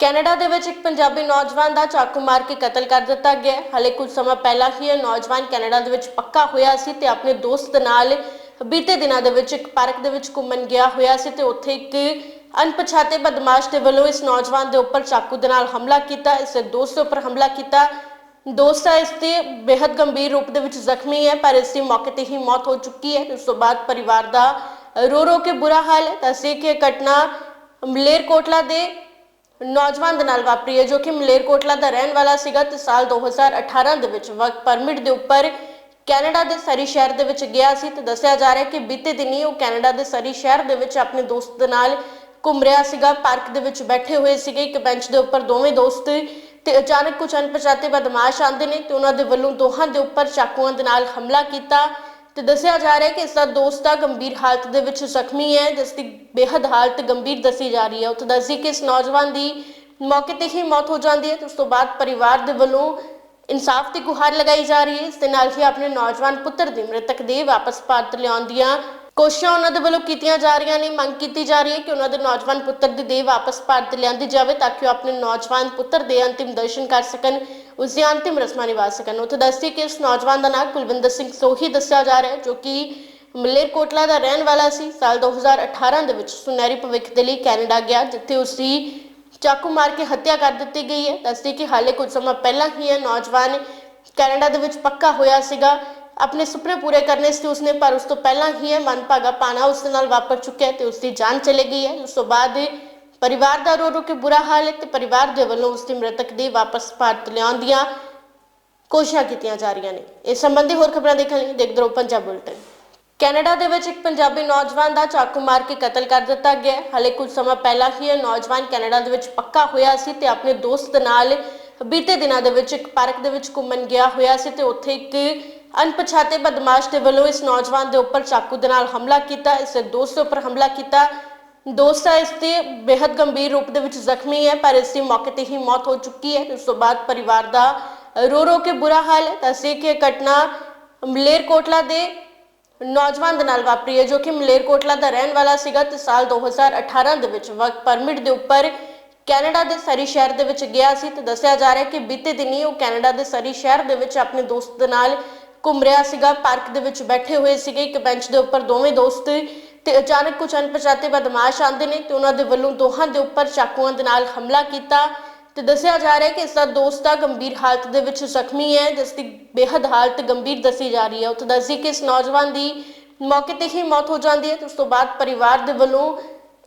Canada ਦੇ ਵਿੱਚ ਇੱਕ ਪੰਜਾਬੀ ਨੌਜਵਾਨ ਦਾ ਚਾਕੂ ਮਾਰ ਕੇ ਕਤਲ ਕਰ ਦਿੱਤਾ ਗਿਆ ਹੈ। ਹਾਲੇ ਕੁਝ ਸਮਾਂ ਪਹਿਲਾਂ ਹੀ ਇਹ ਨੌਜਵਾਨ ਕੈਨੇਡਾ ਦੇ ਵਿੱਚ ਪੱਕਾ ਹੋਇਆ ਸੀ ਤੇ ਆਪਣੇ ਦੋਸਤ ਨਾਲ ਬੀਤੇ ਦਿਨਾਂ ਦੇ ਵਿੱਚ ਇੱਕ ਪਾਰਕ ਦੇ ਵਿੱਚ ਘੁੰਮਣ ਗਿਆ ਹੋਇਆ ਸੀ ਤੇ ਉੱਥੇ ਇੱਕ ਅਣਪਛਾਤੇ ਬਦਮਾਸ਼ ਦੇ ਵੱਲੋਂ ਇਸ ਨੌਜਵਾਨ ਦੇ ਉੱਪਰ ਚਾਕੂ ਦੇ ਨਾਲ ਹਮਲਾ ਕੀਤਾ, ਇਸ ਦੇ ਦੋਸਤ ਦੇ ਉੱਪਰ ਹਮਲਾ ਕੀਤਾ। ਦੋਸਤ ਹੈ ਇਸ ਤੇ ਬੇहद ਗੰਭੀਰ ਰੂਪ ਦੇ ਵਿੱਚ ਜ਼ਖਮੀ ਹੈ, ਪਰ ਇਸ ਦੀ ਮੌਕੇ ਤੇ ਹੀ ਮੌਤ ਹੋ ਚੁੱਕੀ ਹੈ। ਉਸ ਤੋਂ ਬਾਅਦ ਪਰਿਵਾਰ ਦਾ ਰੋ ਰੋ ਕੇ ਬੁਰਾ ਹਾਲ ਹੈ। ਦੱਸੇ ਕਿ ਇਹ ਘਟਨਾ ਮਲੇਰਕੋਟਲਾ ਦੇ ਨੌਜਵਾਨ ਦੇ ਨਾਲ ਵਾਪਰੀ ਹੈ, ਜੋ ਕਿ ਮਲੇਰਕੋਟਲਾ ਦਾ ਰਹਿਣ ਵਾਲਾ ਸੀਗਾ ਤੇ ਸਾਲ 2018 ਦੇ ਵਿੱਚ ਵਰਕ ਪਰਮਿਟ ਦੇ ਉੱਪਰ ਕੈਨੇਡਾ ਦੇ ਸਰੀ ਸ਼ਹਿਰ ਦੇ ਵਿੱਚ ਗਿਆ ਸੀ ਤੇ ਦੱਸਿਆ ਜਾ ਰਿਹਾ ਹੈ ਕਿ ਬੀਤੇ ਦਿਨੀ ਉਹ ਕੈਨੇਡਾ ਦੇ ਸਰੀ ਸ਼ਹਿਰ ਦੇ ਵਿੱਚ ਆਪਣੇ ਦੋਸਤ ਦੇ ਨਾਲ ਘੁੰਮ ਰਿਹਾ ਸੀਗਾ, ਪਾਰਕ ਦੇ ਵਿੱਚ ਬੈਠੇ ਹੋਏ ਸੀਗੇ, ਇੱਕ ਬੈਂਚ ਦੇ ਉੱਪਰ ਦੋਵੇਂ ਦੋਸਤ ਤੇ ਅਚਾਨਕ ਕੁਝ ਅਣਪਛਾਤੇ ਬਦਮਾਸ਼ ਆਉਂਦੇ ਨੇ ਤੇ ਉਹਨਾਂ ਦੇ ਵੱਲੋਂ ਦੋਹਾਂ ਦੇ ਉੱਪਰ ਚਾਕੂਆਂ ਦੇ ਨਾਲ ਹਮਲਾ ਕੀਤਾ। ਤੇ ਦੱਸਿਆ ਜਾ ਰਿਹਾ ਹੈ ਕਿ ਇਸ ਦਾ ਦੋਸਤ ਆ, ਗੰਭੀਰ ਹਾਲਤ ਦੇ ਵਿੱਚ ਜ਼ਖਮੀ ਹੈ, ਜਿਸ ਦੀ ਬੇहद ਹਾਲਤ ਗੰਭੀਰ ਦੱਸੀ ਜਾ ਰਹੀ ਹੈ। ਉੱਥੇ ਦੱਸੀ ਕਿ ਇਸ ਨੌਜਵਾਨ ਦੀ ਮੌਕੇ ਤੇ ਹੀ ਮੌਤ ਹੋ ਜਾਂਦੀ ਹੈ ਤੇ ਉਸ ਤੋਂ ਬਾਅਦ ਪਰਿਵਾਰ ਦੇ ਵੱਲੋਂ ਇਨਸਾਫ ਦੀ ਗੁਹਾਰ ਲਗਾਈ ਜਾ ਰਹੀ ਹੈ। ਇਸ ਦੇ ਨਾਲ ਹੀ ਆਪਣੇ ਨੌਜਵਾਨ ਪੁੱਤਰ ਦੀ ਮ੍ਰਿਤਕ ਦੇਹ ਵਾਪਸ ਭਾਰਤ ਲਿਆਉਣ ਦੀਆਂ ਕੋਸ਼ਿਸ਼ਾਂ ਉਹਨਾਂ ਦੇ ਵੱਲੋਂ ਕੀਤੀਆਂ ਜਾ ਰਹੀਆਂ ਨੇ। ਮੰਗ ਕੀਤੀ ਜਾ ਰਹੀ ਹੈ ਕਿ ਉਹਨਾਂ ਦੇ ਨੌਜਵਾਨ ਪੁੱਤਰ ਦੀ ਦੇਹ ਵਾਪਸ ਭਾਰਤ ਲਿਆਂਦੀ ਜਾਵੇ ਤਾਂ ਕਿ ਉਹ ਆਪਣੇ ਨੌਜਵਾਨ ਪੁੱਤਰ ਦੇ ਅੰਤਿਮ ਦਰਸ਼ਨ ਕਰ ਸਕਣ। ਉਸ ਦੀਆਂ ਅੰਤਿਮ ਰਸਮਾਂ ਨਿਭਾ ਸਕਣ ਉੱਥੇ ਦੱਸਦੀ ਕਿ ਇਸ ਨੌਜਵਾਨ ਦਾ ਨਾਮ ਕੁਲਵਿੰਦਰ ਸਿੰਘ ਸੋਹੀ ਦੱਸਿਆ ਜਾ ਰਿਹਾ ਹੈ, ਜੋ ਕਿ ਮਲੇਰਕੋਟਲਾ ਦਾ ਰਹਿਣ ਵਾਲਾ ਸੀ। ਸਾਲ 2018 ਦੇ ਵਿੱਚ ਸੁਨਹਿਰੀ ਭਵਿੱਖ ਦੇ ਲਈ ਕੈਨੇਡਾ ਗਿਆ, ਜਿੱਥੇ ਉਸ ਦੀ ਚਾਕੂ ਮਾਰ ਕੇ ਹੱਤਿਆ ਕਰ ਦਿੱਤੀ ਗਈ ਹੈ। ਦੱਸਦੀ ਕਿ ਹਾਲੇ ਕੁਝ ਸਮਾਂ ਪਹਿਲਾਂ ਹੀ ਇਹ ਨੌਜਵਾਨ ਕੈਨੇਡਾ ਦੇ ਵਿੱਚ ਪੱਕਾ ਹੋਇਆ ਸੀਗਾ। ਆਪਣੇ ਸੁਪਨੇ ਪੂਰੇ ਕਰਨੇ ਸੀ ਉਸਨੇ, ਪਰ ਉਸ ਤੋਂ ਪਹਿਲਾਂ ਹੀ ਇਹ ਮਨਭਾਗਾ ਪਾਣਾ ਉਸ ਦੇ ਨਾਲ ਵਾਪਰ ਚੁੱਕਿਆ ਹੈ ਤੇ ਉਸ ਦੀ ਜਾਨ ਚਲੇ ਗਈ ਹੈ। ਉਸ ਤੋਂ ਬਾਅਦ ਪਰਿਵਾਰ ਦਾ ਰੋ ਰੋ ਕੇ ਬੁਰਾ ਹਾਲ ਹੈ ਤੇ ਪਰਿਵਾਰ ਦੇ ਵੱਲੋਂ ਉਸ ਦੀ ਮ੍ਰਿਤਕ ਦੀ ਵਾਪਸ ਭਾਰਤ ਲਿਆਉਣ ਦੀਆਂ ਕੋਸ਼ਿਸ਼ਾਂ ਕੀਤੀਆਂ ਜਾ ਰਹੀਆਂ ਨੇ। ਇਸ ਸੰਬੰਧੀ ਹੋਰ ਖਬਰਾਂ ਦੇਖਣ ਲਈ ਦੇਖਦੇ ਰਹੋ ਪੰਜਾਬ ਬੁਲਟਨ। ਕੈਨੇਡਾ ਦੇ ਵਿੱਚ ਇੱਕ ਪੰਜਾਬੀ ਨੌਜਵਾਨ ਦਾ ਚਾਕੂ ਮਾਰ ਕੇ ਕਤਲ ਕਰ ਦਿੱਤਾ ਗਿਆ ਹੈ। ਹਾਲੇ ਕੁਝ ਸਮਾਂ ਪਹਿਲਾਂ ਹੀ ਇਹ ਨੌਜਵਾਨ ਕੈਨੇਡਾ ਦੇ ਵਿੱਚ ਪੱਕਾ ਹੋਇਆ ਸੀ ਤੇ ਆਪਣੇ ਦੋਸਤ ਨਾਲ ਬੀਤੇ ਦਿਨਾਂ ਦੇ ਵਿੱਚ ਇੱਕ ਪਾਰਕ ਦੇ ਵਿੱਚ ਘੁੰਮਣ ਗਿਆ ਹੋਇਆ ਸੀ ਤੇ ਉੱਥੇ ਇੱਕ ਅਣਪਛਾਤੇ ਬਦਮਾਸ਼ ਦੇ ਵੱਲੋਂ ਇਸ ਨੌਜਵਾਨ ਦੇ ਉੱਪਰ ਚਾਕੂ ਦੇ ਨਾਲ ਹਮਲਾ ਕੀਤਾ, ਇਸ ਦੇ ਦੋਸਤ ਦੇ ਉੱਪਰ ਹਮਲਾ ਕੀਤਾ। ਦੋਸਤ ਹੈ ਇਸ ਤੇ ਬੇहद ਗੰਭੀਰ ਰੂਪ ਦੇ ਵਿੱਚ ਜ਼ਖਮੀ ਹੈ, ਪਰ ਇਸ ਦੀ ਮੌਕੇ ਤੇ ਹੀ ਮੌਤ ਹੋ ਚੁੱਕੀ ਹੈ। ਉਸ ਤੋਂ ਬਾਅਦ ਪਰਿਵਾਰ ਦਾ ਰੋ ਰੋ ਕੇ ਬੁਰਾ ਹਾਲ ਹੈ। ਦੱਸੇ ਕਿ ਇਹ ਘਟਨਾ ਮਲੇਰਕੋਟਲਾ ਦੇ ਨੌਜਵਾਨ ਦੇ ਨਾਲ ਵਾਪਰੀ ਹੈ, ਜੋ ਕਿ ਮਲੇਰਕੋਟਲਾ ਦਾ ਰਹਿਣ ਵਾਲਾ ਸੀਗਾ ਤੇ ਸਾਲ 2018 ਦੇ ਵਿੱਚ ਵਰਕ ਪਰਮਿਟ ਦੇ ਉੱਪਰ ਕੈਨੇਡਾ ਦੇ ਸਰੀ ਸ਼ਹਿਰ ਦੇ ਵਿੱਚ ਗਿਆ ਸੀ ਤੇ ਦੱਸਿਆ ਜਾ ਰਿਹਾ ਹੈ ਕਿ ਬੀਤੇ ਦਿਨੀ ਉਹ ਕੈਨੇਡਾ ਦੇ ਸਰੀ ਸ਼ਹਿਰ ਦੇ ਵਿੱਚ ਆਪਣੇ ਦੋਸਤ ਦੇ ਨਾਲ ਘੁੰਮ ਰਿਹਾ ਸੀਗਾ, ਪਾਰਕ ਦੇ ਵਿੱਚ ਬੈਠੇ ਹੋਏ ਸੀਗੇ। ਇੱਕ ਬੈਂਚ ਦੇ ਉੱਪਰ ਦੋਵੇਂ ਦੋਸਤ ਤੇ ਅਚਾਨਕ ਕੁਝ ਅਣਪਛਾਤੇ ਬਦਮਾਸ਼ ਆਉਂਦੇ ਨੇ ਤੇ ਉਹਨਾਂ ਦੇ ਵੱਲੋਂ ਦੋਹਾਂ ਦੇ ਉੱਪਰ ਚਾਕੂਆਂ ਦੇ ਨਾਲ ਹਮਲਾ ਕੀਤਾ ਤੇ ਦੱਸਿਆ ਜਾ ਰਿਹਾ ਹੈ ਕਿ ਇਸ ਦਾ ਦੋਸਤ ਆ, ਗੰਭੀਰ ਹਾਲਤ ਦੇ ਵਿੱਚ ਜ਼ਖਮੀ ਹੈ, ਜਿਸ ਦੀ ਬੇहद ਹਾਲਤ ਗੰਭੀਰ ਦੱਸੀ ਜਾ ਰਹੀ ਹੈ। ਉੱਥੇ ਦੱਸੀ ਕਿ ਇਸ ਨੌਜਵਾਨ ਦੀ ਮੌਕੇ ਤੇ ਹੀ ਮੌਤ ਹੋ ਜਾਂਦੀ ਹੈ ਤੇ ਉਸ ਤੋਂ ਬਾਅਦ ਪਰਿਵਾਰ ਦੇ ਵੱਲੋਂ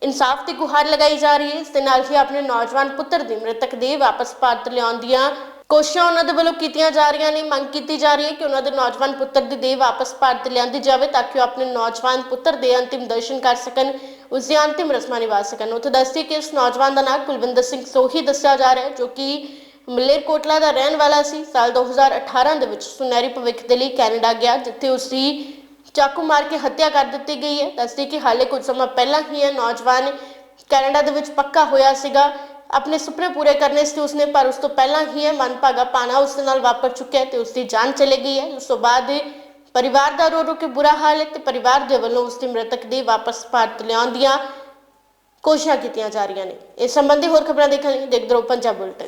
ਇਨਸਾਫ ਦੀ ਗੁਹਾਰ ਲਗਾਈ ਜਾ ਰਹੀ ਹੈ। ਇਸ ਦੇ ਨਾਲ ਹੀ ਆਪਣੇ ਨੌਜਵਾਨ ਪੁੱਤਰ ਦੀ ਮ੍ਰਿਤਕ ਦੇਹ ਵਾਪਸ ਭਾਰਤ ਲਿਆਉਣ ਦੀਆਂ ਕੋਸ਼ਿਸ਼ਾਂ ਉਹਨਾਂ ਦੇ ਵੱਲੋਂ ਕੀਤੀਆਂ ਜਾ ਰਹੀਆਂ ਨੇ, ਮੰਗ ਕੀਤੀ ਜਾ ਰਹੀ ਹੈ ਕਿ ਉਹਨਾਂ ਦੇ ਨੌਜਵਾਨ ਪੁੱਤਰ ਦੀ ਦੇਹ ਵਾਪਸ ਭਾਰਤ ਲਿਆਂਦੀ ਜਾਵੇ ਤਾਂ ਕਿ ਉਹ ਆਪਣੇ ਨੌਜਵਾਨ ਪੁੱਤਰ ਦੇ ਅੰਤਿਮ ਦਰਸ਼ਨ ਕਰ ਸਕਣ, ਉਸ ਦੀਆਂ ਅੰਤਿਮ ਰਸਮਾਂ ਨਿਭਾ ਸਕਣ। ਉੱਥੇ ਦੱਸਦੀ ਕਿ ਇਸ ਨੌਜਵਾਨ ਦਾ ਨਾਮ ਕੁਲਵਿੰਦਰ ਸਿੰਘ ਸੋਹੀ ਦੱਸਿਆ ਜਾ ਰਿਹਾ ਹੈ, ਜੋ ਕਿ ਮਲੇਰਕੋਟਲਾ ਦਾ ਰਹਿਣ ਵਾਲਾ ਸੀ। ਸਾਲ 2018 ਦੇ ਵਿੱਚ ਸੁਨਹਿਰੀ ਭਵਿੱਖ ਦੇ ਲਈ ਕੈਨੇਡਾ ਗਿਆ, ਜਿੱਥੇ ਉਸ ਦੀ ਚਾਕੂ ਮਾਰ ਕੇ ਹੱਤਿਆ ਕਰ ਦਿੱਤੀ ਗਈ ਹੈ। ਦੱਸਦੀ ਕਿ ਹਾਲੇ ਕੁਝ ਸਮਾਂ ਪਹਿਲਾਂ ਹੀ ਇਹ ਨੌਜਵਾਨ ਕੈਨੇਡਾ ਦੇ ਵਿੱਚ ਪੱਕਾ ਹੋਇਆ ਸੀਗਾ। ਆਪਣੇ ਸੁਪਨੇ ਪੂਰੇ ਕਰਨੇ ਸੀ ਉਸਨੇ, ਪਰ ਉਸ ਤੋਂ ਪਹਿਲਾਂ ਹੀ ਇਹ ਮਨਭਾਗਾ ਪਾਣਾ ਉਸ ਦੇ ਨਾਲ ਵਾਪਰ ਚੁੱਕਿਆ ਹੈ ਤੇ ਉਸ ਦੀ ਜਾਨ ਚਲੇ ਗਈ ਹੈ। ਉਸ ਤੋਂ ਬਾਅਦ ਪਰਿਵਾਰ ਦਾ ਰੋ ਰੋ ਕੇ ਬੁਰਾ ਹਾਲ ਹੈ ਤੇ ਪਰਿਵਾਰ ਦੇ ਵੱਲੋਂ ਉਸ ਦੀ ਮ੍ਰਿਤਕ ਦੀ ਵਾਪਸ ਭਾਰਤ ਲਿਆਉਣ ਦੀਆਂ ਕੋਸ਼ਿਸ਼ਾਂ ਕੀਤੀਆਂ ਜਾ ਰਹੀਆਂ ਨੇ। ਇਸ ਸੰਬੰਧੀ ਹੋਰ ਖਬਰਾਂ ਦੇਖਣ ਲਈ ਦੇਖਦੇ ਰਹੋ ਪੰਜਾਬ ਬੁਲਟਨ।